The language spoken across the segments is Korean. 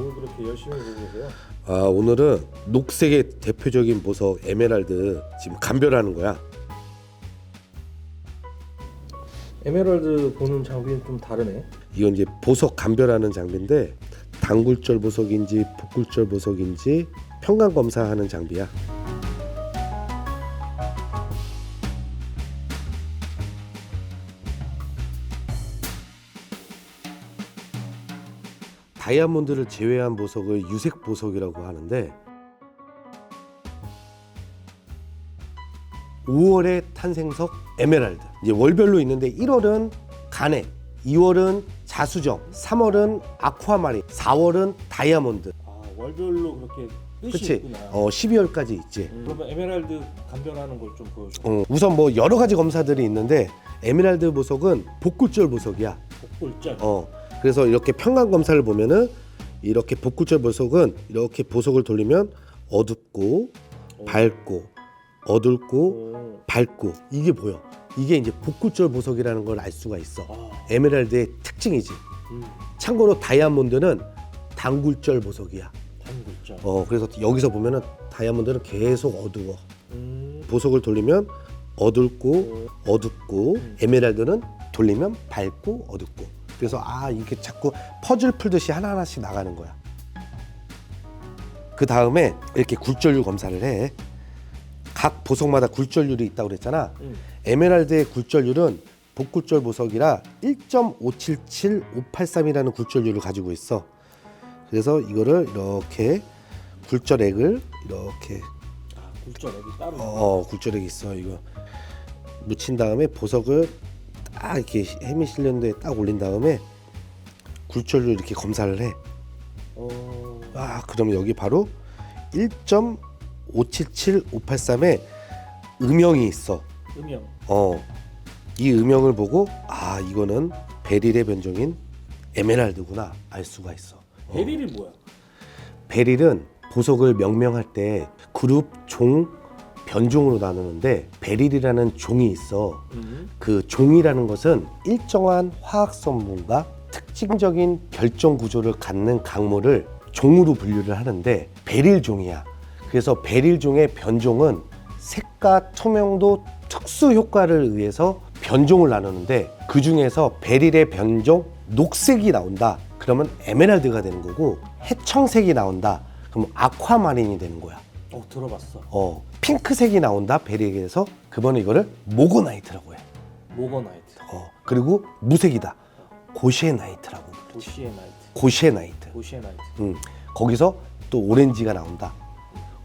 이렇게 열심히 보고 계세요? 아 오늘은 녹색의 대표적인 보석 에메랄드 지금 감별하는 거야. 에메랄드 보는 장비는 좀 다르네. 이건 이제 보석 감별하는 장비인데 단굴절 보석인지 복굴절 보석인지 평강 검사하는 장비야. 다이아몬드를 제외한 보석을 유색 보석이라고 하는데 5월의 탄생석 에메랄드. 이제 월별로 있는데 1월은 간에, 2월은 자수정, 3월은 아쿠아마린, 4월은 다이아몬드. 아 월별로 그렇게 뜻이 그치? 있구나. 어, 12월까지 있지. 음, 그러면 에메랄드 감별하는 걸 좀 보여줘. 어, 우선 뭐 여러 가지 검사들이 있는데 에메랄드 보석은 복굴절 보석이야. 복골절. 어. 그래서 이렇게 평강 검사를 보면은 이렇게 복굴절 보석은 이렇게 보석을 돌리면 어둡고 밝고 어둡고 오. 밝고 이게 보여. 이게 이제 복굴절 보석이라는 걸 알 수가 있어. 아, 에메랄드의 특징이지. 음, 참고로 다이아몬드는 단굴절 보석이야. 단골절. 어, 그래서 여기서 보면은 다이아몬드는 계속 어두워. 음, 보석을 돌리면 어둡고 오. 어둡고 음. 에메랄드는 돌리면 밝고 어둡고. 그래서 아 이게 자꾸 퍼즐 풀듯이 하나 하나씩 나가는 거야. 그 다음에 이렇게 굴절률 검사를 해. 각 보석마다 굴절률이 있다고 그랬잖아. 음. 에메랄드의 굴절률은 복굴절 보석이라 1.577583이라는 굴절률을 가지고 있어. 그래서 이거를 이렇게 굴절액을 이렇게 아 굴절 여기 따로. 어 굴절액이 있어 이거 묻힌 다음에 보석을 딱 이렇게 데에 딱 올린 다음에 굴절률 이렇게 검사를 해. 어. 아 그러면 여기 바로 1.577583에 음영이 있어. 음영. 어, 이 음영을 보고 아 이거는 베릴의 변종인 에메랄드구나 알 수가 있어. 어. 베릴이 뭐야? 베릴은 보석을 명명할 때 그룹 종 변종으로 나누는데 베릴이라는 종이 있어. 음. 그 종이라는 것은 일정한 화학 성분과 특징적인 결정 구조를 갖는 강물을 종으로 분류를 하는데 베릴 종이야. 그래서 베릴 종의 변종은 색과 투명도 특수 효과를 의해서 변종을 나누는데 그 중에서 베릴의 변종 녹색이 나온다. 그러면 에메랄드가 되는 거고 해청색이 나온다. 그럼 아쿠아마린이 되는 거야. 어 들어봤어. 어, 핑크색이 나온다. 베릴에서 그러면 이거를 모고나이트라고 해. 모거나이트. 어, 그리고 무색이다. 고시에나이트라고 부르지. 도시에나이트. 고시에나이트. 도시에나이트. 음, 거기서 또 오렌지가 나온다.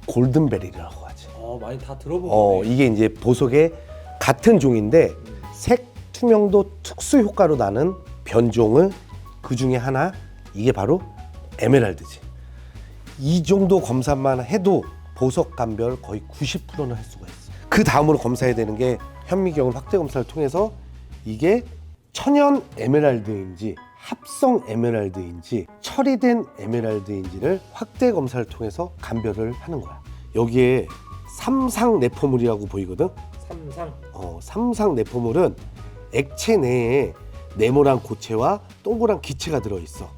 골든베릴이라고 하지. 어 많이 다 들어본 어, 거네. 이게 이제 보석의 같은 종인데 음. 색 투명도 특수 효과로 나는 변종을 그 중에 하나 이게 바로 에메랄드지. 이 정도 검사만 해도 보석 감별 거의 90%는 할 수가 있어. 그 다음으로 검사해야 되는 게 현미경을 확대 검사를 통해서 이게 천연 에메랄드인지 합성 에메랄드인지 처리된 에메랄드인지를 확대 검사를 통해서 감별을 하는 거야. 여기에 삼상 내포물이라고 보이거든. 삼상. 어, 삼상 내포물은 액체 내에 네모난 고체와 동그란 기체가 들어 있어.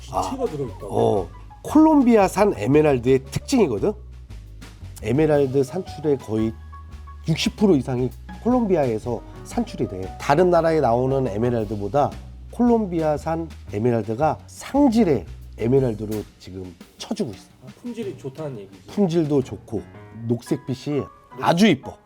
기체가 들어있다고. 어, 콜롬비아산 에메랄드의 특징이거든. 에메랄드 산출의 거의 60% 이상이 콜롬비아에서 산출이 돼. 다른 나라에 나오는 에메랄드보다 콜롬비아산 에메랄드가 상질의 에메랄드로 지금 쳐주고 있어. 아, 품질이 좋다는 얘기지. 품질도 좋고 녹색빛이 아주 이뻐.